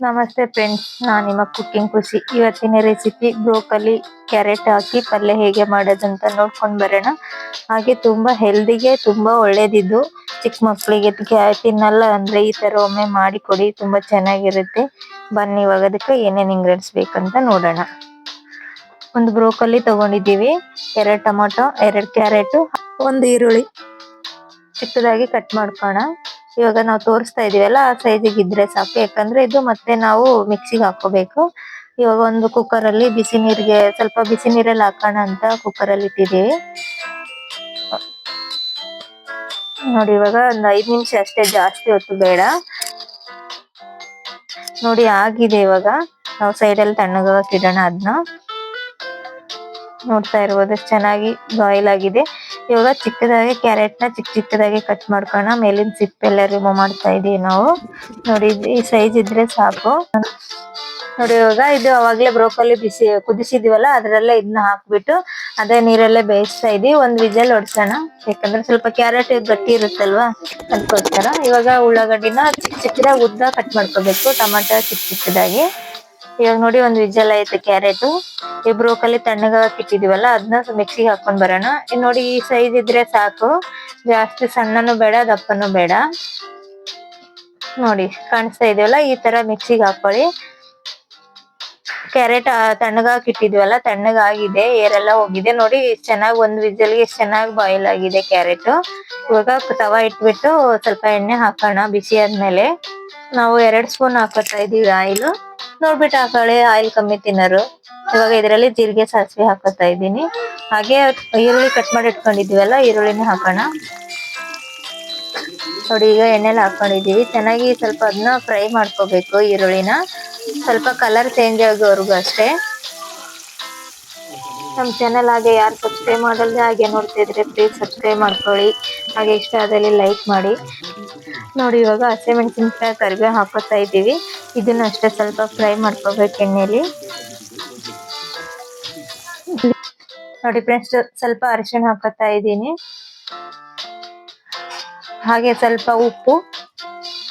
ನಮಸ್ತೆ ಫ್ರೆಂಡ್ಸ್ ನಾನು ನಿಮ್ಮ ಕುಕ್ಕಿಂಗ್ ಖುಷಿ. ಇವತ್ತಿನ ರೆಸಿಪಿ ಬ್ರೋಕಲಿ ಕ್ಯಾರೆಟ್ ಹಾಕಿ ಪಲ್ಯ ಹೇಗೆ ಮಾಡೋದಂತ ನೋಡ್ಕೊಂಡು ಬರೋಣ. ಹಾಗೆ ತುಂಬಾ ಹೆಲ್ದಿಗೆ ತುಂಬಾ ಒಳ್ಳೇದಿದ್ದು ಚಿಕ್ಕ ಮಕ್ಕಳಿಗೆ ತಿನ್ನಲ್ಲ ಅಂದ್ರೆ ಈ ತರ ಒಮ್ಮೆ ಮಾಡಿ ಕೊಡಿ ತುಂಬಾ ಚೆನ್ನಾಗಿರುತ್ತೆ. ಬನ್ನಿ, ಇವಾಗ ಅದಕ್ಕೆ ಏನೇನು ಇಂಗ್ರೀಡಿಯೆಂಟ್ಸ್ ಬೇಕಂತ ನೋಡೋಣ. ಒಂದು ಬ್ರೋಕಲಿ ತೊಗೊಂಡಿದ್ದೀವಿ. ಎರಡು ಟೊಮೊಟೊ, ಎರಡು ಕ್ಯಾರೆಟ್ ಒಂದು ಈರುಳ್ಳಿ. ಚಿಕ್ಕದಾಗಿ ಕಟ್ ಮಾಡ್ಕೋಣ ಇವಾಗ ನಾವು ತೋರಿಸ್ತಾ ಇದೀವಲ್ಲ ಆ ಸೈಜಿಗೆ ಇದ್ರೆ ಸಾಕು. ಯಾಕಂದ್ರೆ ಇದು ಮತ್ತೆ ನಾವು ಮಿಕ್ಸಿಗೆ ಹಾಕೋಬೇಕು ಇವಾಗ ಒಂದು ಕುಕ್ಕರ್ ಅಲ್ಲಿ ಬಿಸಿ ನೀರಿಗೆ, ಸ್ವಲ್ಪ ಬಿಸಿ ನೀರಲ್ಲಿ ಹಾಕೋಣ ಅಂತ ಕುಕ್ಕರ್ ಅಲ್ಲಿ ಇಟ್ಟಿದೀವಿ ನೋಡಿ, ಇವಾಗ ಒಂದ್ ಐದ್ ನಿಮಿಷ ಅಷ್ಟೇ ಜಾಸ್ತಿ ಹೊತ್ತು ಬೇಡ. ನೋಡಿ, ಆಗಿದೆ ಇವಾಗ. ನಾವು ಸೈಡ್ ಅಲ್ಲಿ ತಣ್ಣಗಾಗಕ್ ಇಡೋಣ ಅದನ್ನ ನೋಡ್ತಾ ಎಷ್ಟ್ ಚೆನ್ನಾಗಿ ಬಾಯ್ಲ್ ಆಗಿದೆ. ಇವಾಗ ಚಿಕ್ಕದಾಗಿ ಕ್ಯಾರೆಟ್ನ ಚಿಕ್ಕ ಚಿಕ್ಕದಾಗಿ ಕಟ್ ಮಾಡ್ಕೋಣ ಮೇಲಿನ ಸಿಪ್ಪೆಲ್ಲ ರಿಮೂವ್ ಮಾಡ್ತಾ ಇದೀವಿ ನಾವು. ನೋಡಿ, ಈ ಸೈಜ್ ಇದ್ರೆ ಸಾಕು. ನೋಡಿ, ಇವಾಗ ಇದು ಅವಾಗ್ಲೇ ಬ್ರೋಕೊಲಿ ಬಿಸಿ, ಕುದಿಸಿದೀವಲ್ಲ, ಅದರಲ್ಲೇ ಇದನ್ನ ಹಾಕ್ಬಿಟ್ಟು ಅದೇ ನೀರಲ್ಲೇ ಬೇಯಿಸ್ತಾ ಇದೀವಿ. ಒಂದ್ ವಿಜಲ್ ಹೊಡ್ಸೋಣ. ಯಾಕಂದ್ರೆ ಸ್ವಲ್ಪ ಕ್ಯಾರೆಟ್ ಗಟ್ಟಿ ಇರುತ್ತಲ್ವಾ? ಅದಕ್ಕೋಸ್ಕರ ಇವಾಗ ಉಳ್ಳಾಗಡ್ಡಿನ ಚಿಕ್ಕ ಚಿಕ್ಕದಾಗಿ ಉದ್ದ ಕಟ್ ಮಾಡ್ಕೋಬೇಕು. ಟೊಮಾಟೊ ಚಿಕ್ಕ ಚಿಕ್ಕದಾಗಿ. ಇವಾಗ ನೋಡಿ, ಒಂದ್ ವಿಜಲ್ ಐತೆ ಕ್ಯಾರೆಟ್ ಈ ಬ್ರೋಕಲಿ ತಣ್ಣಗಾಗಕ್ ಇಟ್ಟಿದೀವಲ್ಲ ಅದನ್ನ ಮಿಕ್ಸಿಗೆ ಹಾಕೊಂಡ್ ಬರೋಣ. ನೋಡಿ, ಈ ಸೈಜ್ ಇದ್ರೆ ಸಾಕು. ಜಾಸ್ತಿ ಸಣ್ಣನು ಬೇಡ, ದಪ್ಪನು ಬೇಡ. ನೋಡಿ, ಕಾಣಿಸ್ತಾ ಇದೆಯಲ್ಲ, ಈ ತರ ಮಿಕ್ಸಿಗೆ ಹಾಕೊಳ್ಳಿ. ಕ್ಯಾರೆಟ್ ತಣ್ಣಗಾಕ್ ಇಟ್ಟಿದ್ವಲ್ಲ ತಣ್ಣಗಾಗಿದೆ ಏರೆಲ್ಲ ಹೋಗಿದೆ. ನೋಡಿ ಚೆನ್ನಾಗಿ, ಒಂದ್ ಚೆನ್ನಾಗಿ ಚೆನ್ನಾಗ್ ಬಾಯ್ಲ್ ಆಗಿದೆ ಕ್ಯಾರೆಟ್. ಇವಾಗ ತವಾ ಇಟ್ಬಿಟ್ಟು ಸ್ವಲ್ಪ ಎಣ್ಣೆ ಹಾಕೋಣ, ಬಿಸಿ ಆದ್ಮೇಲೆ. ನಾವು ಎರಡ್ ಸ್ಪೂನ್ ಹಾಕೋತಾ ಇದೀವಿ ಆಯಿಲ್. ನೋಡ್ಬಿಟ್ಟು ಹಾಕೊಳ್ಳಿ ಆಯಿಲ್ ಕಮ್ಮಿ ತಿನ್ನೋರು. ಇವಾಗ ಇದರಲ್ಲಿ ಜೀರಿಗೆ ಸಾಸಿವೆ ಹಾಕೋತಾ ಇದ್ದೀನಿ. ಹಾಗೆ ಈರುಳ್ಳಿ ಕಟ್ ಮಾಡಿ ಇಟ್ಕೊಂಡಿದ್ದೀವಲ್ಲ, ಈರುಳ್ಳಿನ ಹಾಕೋಣ. ನೋಡಿ, ಈಗ ಎಣ್ಣೆಲಿ ಹಾಕೊಂಡಿದ್ದೀವಿ. ಚೆನ್ನಾಗಿ ಸ್ವಲ್ಪ ಅದನ್ನ ಫ್ರೈ ಮಾಡ್ಕೋಬೇಕು ಈರುಳ್ಳಿನ. ಸ್ವಲ್ಪ ಕಲರ್ ಚೇಂಜ್ ಆಗೋವರೆಗೂ ಅಷ್ಟೇ. ನಮ್ಮ ಚಾನಲ್ ಹಾಗೆ ಯಾರು ಸಬ್ಸ್ಕ್ರೈಬ್ ಮಾಡಲ್ದೆ ಹಾಗೆ ನೋಡ್ತಾ ಇದ್ರೆ ಪ್ಲೀಸ್ ಸಬ್ಸ್ಕ್ರೈಬ್ ಮಾಡ್ಕೊಳ್ಳಿ. ಹಾಗೆ ಇಷ್ಟ ಆದಲ್ಲಿ ಲೈಕ್ ಮಾಡಿ. ನೋಡಿ, ಇವಾಗ ಹಸಿಮೆಣಸಿನ್ಕಾಯಿ ಕರಿಬೇವು ಹಾಕೋತಾ ಇದ್ದೀವಿ. ಇದನ್ನ ಅಷ್ಟೇ ಸ್ವಲ್ಪ ಫ್ರೈ ಮಾಡ್ಕೋಬೇಕು ಎಣ್ಣೆಲಿ. ನೋಡಿ ಫ್ರೆಂಡ್ಸ್ ಸ್ವಲ್ಪ ಅರಿಶಿಣ ಹಾಕೋತಾ ಇದ್ದೀನಿ. ಹಾಗೆ ಸ್ವಲ್ಪ ಉಪ್ಪು,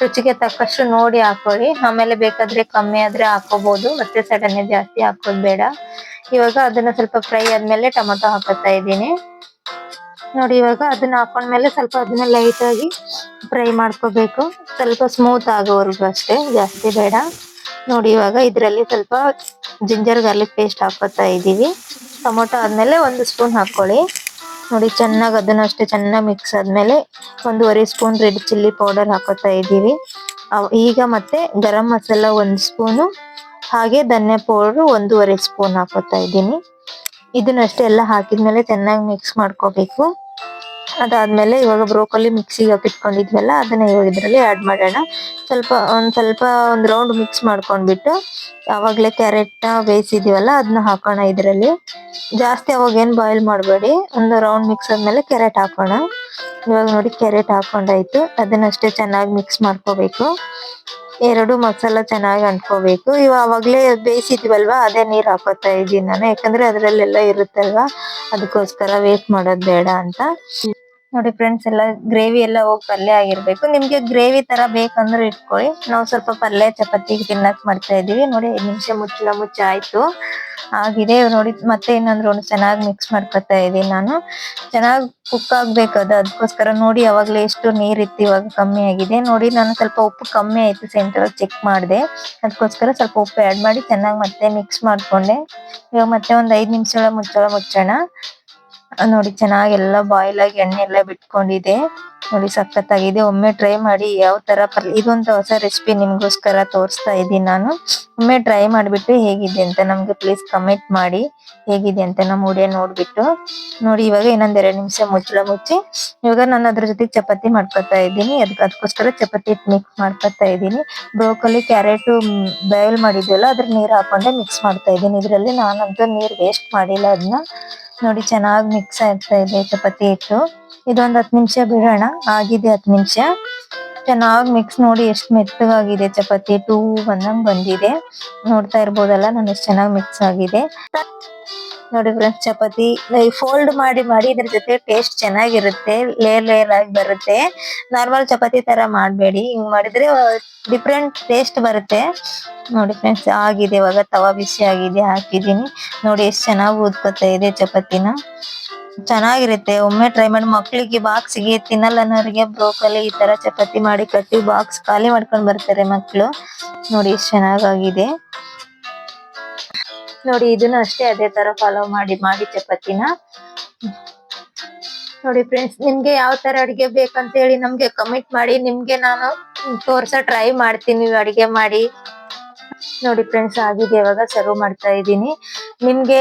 ರುಚಿಗೆ ತಕ್ಕಷ್ಟು ನೋಡಿ ಹಾಕೊಳ್ಳಿ. ಆಮೇಲೆ ಬೇಕಾದ್ರೆ ಕಮ್ಮಿ ಆದ್ರೆ ಹಾಕೋಬಹುದು ಮತ್ತೆ ಸಡನ್ ಜಾಸ್ತಿ ಹಾಕೋದು ಬೇಡ. ಇವಾಗ ಅದನ್ನ ಸ್ವಲ್ಪ ಫ್ರೈ ಆದ್ಮೇಲೆ ಟೊಮೊಟೊ ಹಾಕೋತಾ ಇದ್ದೀನಿ. ನೋಡಿ ಇವಾಗ ಅದನ್ನ ಹಾಕೊಂಡ್ಮೇಲೆ ಸ್ವಲ್ಪ ಅದನ್ನ ಲೈಟ್ ಆಗಿ ಫ್ರೈ ಮಾಡ್ಕೋಬೇಕು. ಸ್ವಲ್ಪ ಸ್ಮೂತ್ ಆಗೋವರೆಗೂ ಅಷ್ಟೇ, ಜಾಸ್ತಿ ಬೇಡ. ನೋಡಿ ಇವಾಗ ಇದರಲ್ಲಿ ಸ್ವಲ್ಪ ಜಿಂಜರ್ ಗಾರ್ಲಿಕ್ ಪೇಸ್ಟ್ ಹಾಕೋತಾ ಇದೀವಿ ಟೊಮೊಟೊ ಆದ್ಮೇಲೆ ಒಂದು ಸ್ಪೂನ್ ಹಾಕೊಳ್ಳಿ ನೋಡಿ, ಚೆನ್ನಾಗಿ ಅದನ್ನು ಅಷ್ಟೇ ಚೆನ್ನಾಗಿ ಮಿಕ್ಸ್ ಆದ್ಮೇಲೆ ಒಂದೂವರೆ ಸ್ಪೂನ್ ರೆಡ್ ಚಿಲ್ಲಿ ಪೌಡರ್ ಹಾಕೋತಾ ಇದ್ದೀವಿ. ಈಗ ಮತ್ತೆ ಗರಂ ಮಸಾಲ ಒಂದು ಸ್ಪೂನು, ಹಾಗೆ ಧನ್ಯ ಪೌಡರ್ ಒಂದೂವರೆ ಸ್ಪೂನ್ ಹಾಕೋತಾ ಇದ್ದೀನಿ. ಇದನ್ನಷ್ಟೇ ಎಲ್ಲ ಹಾಕಿದ್ಮೇಲೆ ಚೆನ್ನಾಗಿ ಮಿಕ್ಸ್ ಮಾಡ್ಕೋಬೇಕು. ಅದಾದ್ಮೇಲೆ ಇವಾಗ ಬ್ರೋಕೊಲಿ ಮಿಕ್ಸಿಗೆ ಹಾಕಿಟ್ಕೊಂಡಿದ್ವಲ್ಲ ಅದನ್ನ ಇವಾಗ ಇದರಲ್ಲಿ ಆಡ್ ಮಾಡೋಣ. ಸ್ವಲ್ಪ, ಒಂದ್ ಸ್ವಲ್ಪ ಒಂದು ರೌಂಡ್ ಮಿಕ್ಸ್ ಮಾಡ್ಕೊಂಡ್ಬಿಟ್ಟು, ಯಾವಾಗಲೇ ಕ್ಯಾರೆಟ್ನ ಬೇಯಿಸಿದೀವಲ್ಲ ಅದನ್ನ ಹಾಕೋಣ ಇದರಲ್ಲಿ. ಜಾಸ್ತಿ ಅವಾಗ ಏನು ಬಾಯ್ಲ್ ಮಾಡಬೇಡಿ, ಒಂದು ರೌಂಡ್ ಮಿಕ್ಸ್ ಆದಮೇಲೆ ಕ್ಯಾರೆಟ್ ಹಾಕೋಣ. ಇವಾಗ ನೋಡಿ ಕ್ಯಾರೆಟ್ ಹಾಕೊಂಡಾಯ್ತು, ಅದನ್ನಷ್ಟೇ ಚೆನ್ನಾಗಿ ಮಿಕ್ಸ್ ಮಾಡ್ಕೋಬೇಕು. ಎರಡು ಮಸಾಲ ಚೆನ್ನಾಗಿ ಅಂಟ್ಕೋಬೇಕು. ಇವ ಅವಾಗಲೇ ಬೇಯಿಸಿದ್ವಲ್ವಾ, ಅದೇ ನೀರು ಹಾಕೋತಾ ಇದ್ದೀನಿ ನಾನು, ಯಾಕಂದ್ರೆ ಅದರಲ್ಲೆಲ್ಲ ಇರುತ್ತಲ್ವಾ, ಅದಕ್ಕೋಸ್ಕರ ವೇಸ್ಟ್ ಮಾಡೋದು ಬೇಡ ಅಂತ. ನೋಡಿ ಫ್ರೆಂಡ್ಸ್ ಎಲ್ಲ ಗ್ರೇವಿ ಎಲ್ಲ ಹೋಗಿ ಪಲ್ಯ ಆಗಿರ್ಬೇಕು. ನಿಮ್ಗೆ ಗ್ರೇವಿ ತರ ಬೇಕಂದ್ರೆ ಇಟ್ಕೊಳ್ಳಿ. ನಾವು ಸ್ವಲ್ಪ ಪಲ್ಯ, ಚಪಾತಿ ತಿನ್ನಕ್ ಮಾಡ್ತಾ ಇದೀವಿ ನೋಡಿ, ಐದ್ ನಿಮಿಷ ಮುಚ್ಚಲ ಮುಚ್ಚ ಆಯ್ತು. ಆಗಿದೆ. ನೋಡಿ, ಮತ್ತೆ ಏನಂದ್ರೆ ಚೆನ್ನಾಗಿ ಮಿಕ್ಸ್ ಮಾಡ್ಕೊತಾ ಇದೀನಿ ನಾನು. ಚೆನ್ನಾಗಿ ಕುಕ್ ಆಗ್ಬೇಕು ಅದು. ಅದಕ್ಕೋಸ್ಕರ ನೋಡಿ ಅವಾಗ್ಲೇ ಎಷ್ಟು ನೀರ್ ಇತ್ತು ಇವಾಗ ಕಮ್ಮಿ ಆಗಿದೆ. ನೋಡಿ, ನಾನು ಸ್ವಲ್ಪ ಉಪ್ಪು ಕಮ್ಮಿ ಆಯ್ತು ಸೆಂಟರ್ ಚೆಕ್ ಮಾಡಿದೆ. ಅದಕ್ಕೋಸ್ಕರ ಸ್ವಲ್ಪ ಉಪ್ಪು ಆಡ್ ಮಾಡಿ ಚೆನ್ನಾಗಿ ಮತ್ತೆ ಮಿಕ್ಸ್ ಮಾಡ್ಕೊಂಡೆ. ಇವಾಗ ಮತ್ತೆ ಒಂದು ಐದು ನಿಮಿಷ ಮುಚ್ಚಳ ಮುಚ್ಚೋಣ. ನೋಡಿ, ಚೆನ್ನಾಗಿ ಎಲ್ಲ ಬಾಯ್ಲ್ ಆಗಿ ಎಣ್ಣೆ ಎಲ್ಲ ಬಿಟ್ಕೊಂಡಿದೆ. ನೋಡಿ, ಸಖತ್ತಾಗಿದೆ. ಒಮ್ಮೆ ಟ್ರೈ ಮಾಡಿ ಯಾವ ತರ ಇದೊಂದು ಹೊಸ ರೆಸಿಪಿ ನಿಮ್ಗೋಸ್ಕರ ತೋರಿಸ್ತಾ ಇದ್ದೀನಿ ನಾನು. ಒಮ್ಮೆ ಟ್ರೈ ಮಾಡಿಬಿಟ್ಟು ಹೇಗಿದೆ ಅಂತ ನಮ್ಗೆ ಪ್ಲೀಸ್ ಕಮೆಂಟ್ ಮಾಡಿ. ಹೇಗಿದೆ ಅಂತ ನಮ್ಮ ವಿಡಿಯೋ ನೋಡ್ಬಿಟ್ಟು. ನೋಡಿ, ಇವಾಗ ಇನ್ನೊಂದ್ ಎರಡು ನಿಮಿಷ ಮುಚ್ಚಳ ಮುಚ್ಚಿ. ಇವಾಗ ನಾನು ಅದ್ರ ಜೊತೆ ಚಪಾತಿ ಮಾಡ್ಕೊತಾ ಇದ್ದೀನಿ. ಅದಕ್ಕೆ ಅದಕ್ಕೋಸ್ಕರ ಚಪಾತಿ ಮಿಕ್ಸ್ ಮಾಡ್ಕೊತಾ ಇದ್ದೀನಿ. ಬ್ರೋಕೊಲಿ ಕ್ಯಾರೆಟ್ ಬಾಯ್ಲ್ ಮಾಡಿದ್ವಲ್ಲ, ಅದ್ರ ನೀರು ಹಾಕೊಂಡೆ ಮಿಕ್ಸ್ ಮಾಡ್ತಾ ಇದ್ದೀನಿ. ಇದರಲ್ಲಿ ನಾನಂತೂ ನೀರು ವೇಸ್ಟ್ ಮಾಡಿಲ್ಲ ಅದನ್ನ ನೋಡಿ, ಚೆನ್ನಾಗಿ ಮಿಕ್ಸ್ ಆಗ್ತಾ ಇದೆ ಚಪಾತಿ ಹಿಟ್ಟು. ಇದೊಂದ್ ಹತ್ ನಿಮಿಷ ಬಿಡೋಣ. ಆಗಿದೆ ಹತ್ತು ನಿಮಿಷ. ಚೆನ್ನಾಗಿ ಮಿಕ್ಸ್ ನೋಡಿ, ಎಷ್ಟು ಮೆತ್ತಗಾಗಿದೆ ಚಪಾತಿ ಟೂ ಬಂದಂಗ್ ಬಂದಿದೆ. ನೋಡ್ತಾ ಇರ್ಬೋದಲ್ಲ, ನಾನು ಎಷ್ಟು ಚೆನ್ನಾಗಿ ಮಿಕ್ಸ್ ಆಗಿದೆ. ನೋಡಿ ಫ್ರೆಂಡ್ಸ್ ಚಪಾತಿ ಫೋಲ್ಡ್ ಮಾಡಿ ಮಾಡಿ ಇದ್ರ ಜೊತೆ ಟೇಸ್ಟ್ ಚೆನ್ನಾಗಿರುತ್ತೆ ಲೇರ್ ಲೇರ್ ಆಗಿ ಬರುತ್ತೆ. ನಾರ್ಮಲ್ ಚಪಾತಿ ತರ ಮಾಡಬೇಡಿ. ಹಿಂಗ್ ಮಾಡಿದ್ರೆ ಡಿಫ್ರೆಂಟ್ ಟೇಸ್ಟ್ ಬರುತ್ತೆ. ನೋಡಿ ಫ್ರೆಂಡ್ಸ್ ಆಗಿದೆ ಇವಾಗ, ತವಾ ಬಿಸಿ ಆಗಿದೆ ಹಾಕಿದೀನಿ ನೋಡಿ ಎಷ್ಟು ಚೆನ್ನಾಗಿ ಊದ್ಕೊತಾ ಇದೆ ಚಪಾತಿನ. ಚೆನ್ನಾಗಿರುತ್ತೆ. ಒಮ್ಮೆ ಟ್ರೈ ಮಾಡಿ ಮಕ್ಳಿಗೆ ಬಾಕ್ಸ್ಗೆ ತಿನ್ನಲ್ಲ ಅನ್ನೋರಿಗೆ ಬ್ರೋಕಲಿ ಈ ತರ ಚಪಾತಿ ಮಾಡಿ ಕಟ್ಟಿ ಬಾಕ್ಸ್ ಖಾಲಿ ಮಾಡ್ಕೊಂಡು ಬರ್ತಾರೆ ಮಕ್ಕಳು ನೋಡಿ ಎಷ್ಟು ಚೆನ್ನಾಗಾಗಿದೆ ನೋಡಿ, ಇದನ್ನು ಅಷ್ಟೇ ಅದೇ ತರ ಫಾಲೋ ಮಾಡಿ ಮಾಡಿ ಚಪಾತಿನ. ನೋಡಿ ಫ್ರೆಂಡ್ಸ್ ನಿಮ್ಗೆ ಯಾವ ತರ ಅಡಿಗೆ ಬೇಕಂತ ಹೇಳಿ ನಮ್ಗೆ ಕಮೆಂಟ್ ಮಾಡಿ, ನಿಮ್ಗೆ ನಾನು ತೋರ್ಸ ಟ್ರೈ ಮಾಡ್ತೀನಿ ಅಡಿಗೆ ಮಾಡಿ. ನೋಡಿ ಫ್ರೆಂಡ್ಸ್ ಆಗಿದೆ ಇವಾಗ ಸರ್ವ್ ಮಾಡ್ತಾ ಇದ್ದೀನಿ. ನಿಮ್ಗೆ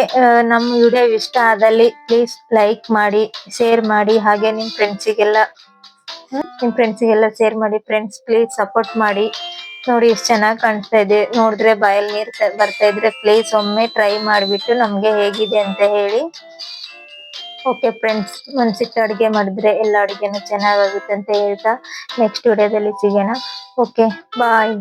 ನಮ್ಮ ನಮ್ ವಿಡಿಯೋ ಇಷ್ಟ ಆದಲ್ಲಿ ಪ್ಲೀಸ್ ಲೈಕ್ ಮಾಡಿ ಶೇರ್ ಮಾಡಿ, ಹಾಗೆ ನಿಮ್ ಫ್ರೆಂಡ್ಸಿಗೆಲ್ಲ ನಿಮ್ ಫ್ರೆಂಡ್ಸಿಗೆಲ್ಲ ಶೇರ್ ಮಾಡಿ ಫ್ರೆಂಡ್ಸ್ ಪ್ಲೀಸ್ ಸಪೋರ್ಟ್ ಮಾಡಿ. ನೋಡಿ, ಎಷ್ಟು ಚೆನ್ನಾಗಿ ಕಾಣಿಸ್ತಾ ಇದೆ. ನೋಡಿದ್ರೆ ಬಾಯಲ್ಲಿ ನೀರ್ ಬರ್ತಾ ಇದ್ರೆ ಪ್ಲೀಸ್ ಒಮ್ಮೆ ಟ್ರೈ ಮಾಡಿಬಿಟ್ಟು ನಮ್ಗೆ ಹೇಗಿದೆ ಅಂತ ಹೇಳಿ. ಓಕೆ ಫ್ರೆಂಡ್ಸ್ ಮನ್ಸಿಟ್ಟು ಅಡಿಗೆ ಮಾಡಿದ್ರೆ ಎಲ್ಲ ಅಡುಗೆನೂ ಚೆನ್ನಾಗಾಗುತ್ತೆ ಅಂತ ಹೇಳ್ತಾ ನೆಕ್ಸ್ಟ್ ವಿಡಿಯೋದಲ್ಲಿ ಸಿಗೋಣ. Okay bye